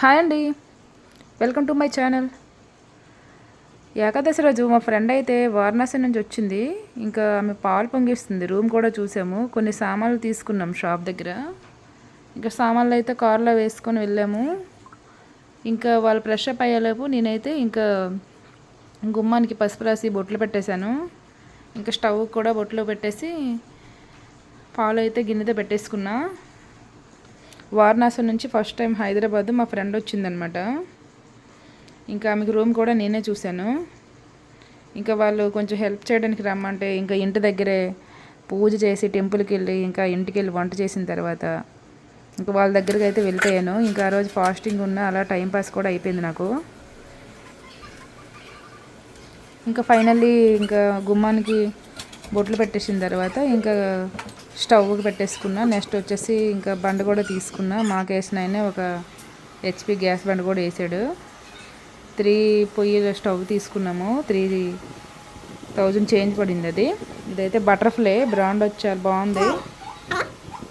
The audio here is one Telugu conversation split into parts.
హాయ్ అండి. Welcome to my channel Ekadashi రోజు మా ఫ్రెండ్ అయితే వారణాసి నుంచి వచ్చింది. ఇంకా ఆమె పాలు పొంగిస్తుంది. రూమ్ కూడా చూసాము. కొన్ని సామాన్లు తీసుకున్నాం షాప్ దగ్గర. ఇంకా సామాన్లు అయితే కారులో వేసుకొని వెళ్ళాము. ఇంకా వాళ్ళు ఫ్రెష్ అప్ అయ్యేలోపు నేనైతే ఇంకా గుమ్మానికి పసుపు రాసి బొట్లు పెట్టేశాను. ఇంకా స్టవ్ కూడా బొట్లో పెట్టేసి పాలు అయితే గిన్నెతో పెట్టేసుకున్నా. వారణాసి నుంచి ఫస్ట్ టైం హైదరాబాద్ మా ఫ్రెండ్ వచ్చిందనమాట. ఇంకా ఆమెకు రూమ్ కూడా నేనే చూశాను. ఇంకా వాళ్ళు కొంచెం హెల్ప్ చేయడానికి రమ్మంటే ఇంకా ఇంటి దగ్గరే పూజ చేసి టెంపుల్కి వెళ్ళి ఇంకా ఇంటికి వెళ్ళి వంట చేసిన తర్వాత ఇంకా వాళ్ళ దగ్గరికి అయితే వెళ్ళిపోయాను. ఇంకా ఆ రోజు ఫాస్టింగ్ ఉన్న అలా టైంపాస్ కూడా అయిపోయింది నాకు. ఇంకా ఫైనల్లీ ఇంకా గుమ్మానికి బొట్లు పెట్టేసిన తర్వాత ఇంకా స్టవ్కి పెట్టేసుకున్నా. నెక్స్ట్ వచ్చేసి ఇంకా బండ కూడా తీసుకున్నా. మాకు వేసిన ఆయనే ఒక హెచ్పి గ్యాస్ బండ కూడా వేసాడు. త్రీ పొయ్యిల స్టవ్ తీసుకున్నాము. త్రీ థౌజండ్ చేంజ్ పడింది అది. ఇదైతే బటర్ఫ్లై బ్రాండ్ వచ్చారు బాగుంది.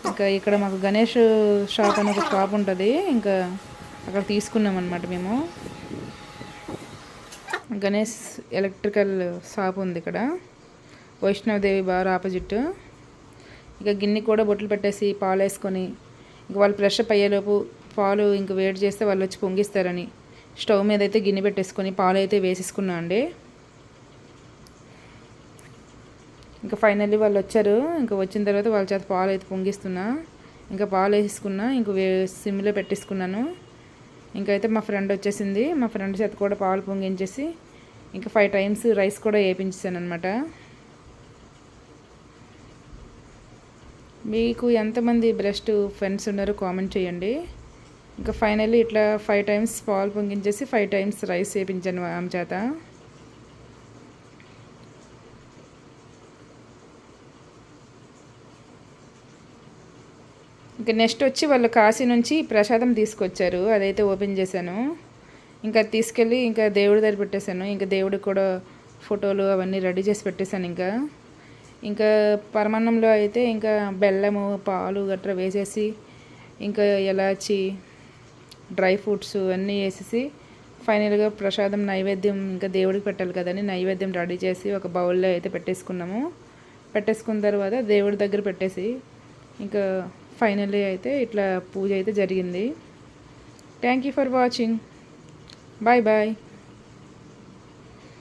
ఇంకా ఇక్కడ మాకు గణేష్ షాప్ అని ఒక షాప్ ఉంటుంది. ఇంకా అక్కడ తీసుకున్నాం అనమాట మేము. గణేష్ ఎలక్ట్రికల్ షాప్ ఉంది ఇక్కడ. వైష్ణవదేవి బార్ ఆపోజిట్ ఇక గిన్నె కూడా బొట్లు పెట్టేసి పాలు వేసుకొని ఇంక వాళ్ళు ఫ్రెష్ అప్ అయ్యేలోపు పాలు ఇంక వేడి చేస్తే వాళ్ళు వచ్చి పొంగిస్తారని. స్టవ్ మీద అయితే గిన్నె పెట్టేసుకొని పాలు అయితే వేసేసుకున్నా అండి. ఇంకా ఫైనల్లీ వాళ్ళు వచ్చారు. ఇంకా వచ్చిన తర్వాత వాళ్ళ చేత పాలు అయితే పొంగిస్తున్నా. ఇంకా పాలు వేసుకున్నా ఇంక సిమ్లో పెట్టేసుకున్నాను. ఇంకైతే మా ఫ్రెండ్ వచ్చేసింది. మా ఫ్రెండ్ చేత కూడా పాలు పొంగించేసి ఇంకా ఫైవ్ టైమ్స్ రైస్ కూడా వేయించాను అనమాట మీకు ఎంతమంది బెస్ట్ ఫ్రెండ్స్ ఉన్నారో కామెంట్ చేయండి. ఇంకా ఫైనల్లీ ఇట్లా ఫైవ్ టైమ్స్ పాలు పొంగించేసి ఫైవ్ టైమ్స్ రైస్ వేయించాను ఆమె చేత. ఇంకా నెక్స్ట్ వచ్చి వాళ్ళు కాశీ నుంచి ప్రసాదం తీసుకొచ్చారు. అదైతే ఓపెన్ చేశాను. ఇంకా తీసుకెళ్ళి ఇంకా దేవుడి దగ్గర పెట్టేశాను. ఇంకా దేవుడికి కూడా ఫోటోలు అవన్నీ రెడీ చేసి పెట్టేశాను ఇంకా. ఇంకా పరమాన్నంలో అయితే ఇంకా బెల్లము పాలు గట్రా వేసేసి ఇంకా ఎలాచి డ్రై ఫ్రూట్స్ అన్నీ వేసేసి ఫైనల్గా ప్రసాదం నైవేద్యం ఇంకా దేవుడికి పెట్టాలి కదని నైవేద్యం రెడీ చేసి ఒక బౌల్లో అయితే పెట్టేసుకున్నాము. పెట్టేసుకున్న తర్వాత దేవుడి దగ్గర పెట్టేసి ఇంకా ఫైనల్లీ అయితే ఇట్లా పూజ అయితే జరిగింది. Thank you for watching bye bye